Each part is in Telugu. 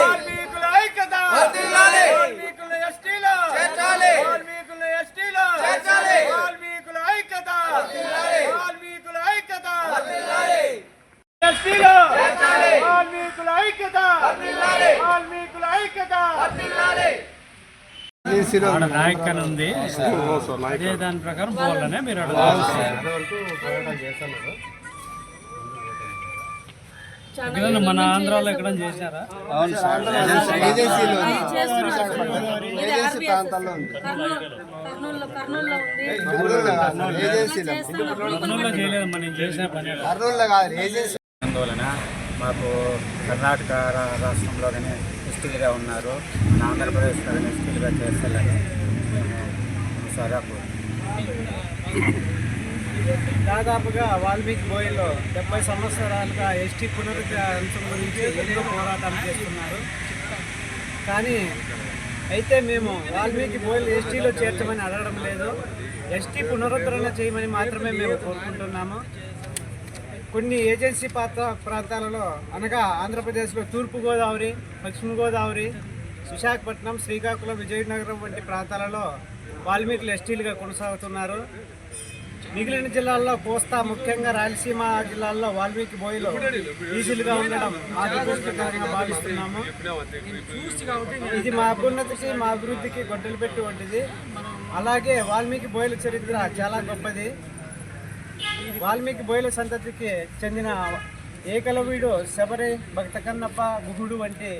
వాల్మీకుల ఐక్యత వాల్మీకుల ఎస్టీలో వాల్మీకుల ఎస్టీలో వాల్మీకుల ఐక్యత వాల్మీకుల ఐక్యత ఎస్టీలో వాల్మీకుల ఐక్యత వాల్మీకుల ఐక్యత ఆడ నాయక్ అని ఉంది అదే దాని ప్రకారం పోవాలనే మీరు మన ఆంధ్రాలో ఎక్కడ చేశారా? కర్నూలు కర్నూలులో ఉంది. కర్నూలులో చేయలేదమ్మా నేను చేసిన పని అందువలన మాకు కర్ణాటక రా- రాష్ట్రంలో కానీ ఎస్టీలుగా ఉన్నారు. మన ఆంధ్రప్రదేశ్లో కానీ ఎస్టీలుగా చేస్తారని మేము సరాకు దాదాపుగా వాల్మీకి బోయలో డెబ్బై సంవత్సరాలుగా ఎస్టీ పునరుద్ధరించడం గురించి ఎన్నో పోరాటాలు చేస్తున్నారు. కానీ అయితే మేము వాల్మీకి బోయలు ఎస్టీలో చేర్చమని అడగడం లేదు. ఎస్టీ పునరుద్ధరణ చేయమని మాత్రమే మేము కోరుకుంటున్నాము. కొన్ని ఏజెన్సీ పాత్ర ప్రాంతాలలో అనగా ఆంధ్రప్రదేశ్లో తూర్పుగోదావరి పశ్చిమ గోదావరి విశాఖపట్నం శ్రీకాకుళం విజయనగరం వంటి ప్రాంతాలలో వాల్మీకులు ఎస్టీలుగా కొనసాగుతున్నారు. మిగిలిన జిల్లాల్లో కోస్తా ముఖ్యంగా రాయలసీమ జిల్లాల్లో వాల్మీకి బోయలు ఈజీలుగా ఉండడం మా దురదృష్టకరంగా భావిస్తున్నాము. ఇది మా అభ్యున్నతికి మా అభివృద్ధికి గొడ్డలు పెట్టి వంటిది. అలాగే వాల్మీకి బోయల చరిత్ర చాలా గొప్పది. వాల్మీకి బోయల సంతతికి చెందిన ఏకలవీడు శబరి భక్త కన్నప్ప గుహుడు వంటి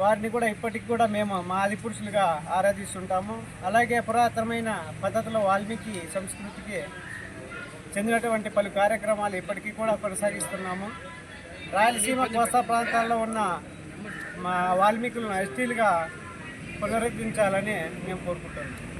వారిని కూడా ఇప్పటికి కూడా మేము మా ఆదిపురుషులుగా ఆరాధిస్తుంటాము. అలాగే పురాతనమైన పద్ధతిలో వాల్మీకి సంస్కృతికి చెందినటువంటి పలు కార్యక్రమాలు ఇప్పటికీ కూడా కొనసాగిస్తున్నాము. రాయలసీమ కోస్తా ప్రాంతాల్లో ఉన్న మా వాల్మీకులను ఎస్టీలుగా పునరుద్ధరించాలని మేము కోరుకుంటున్నాము.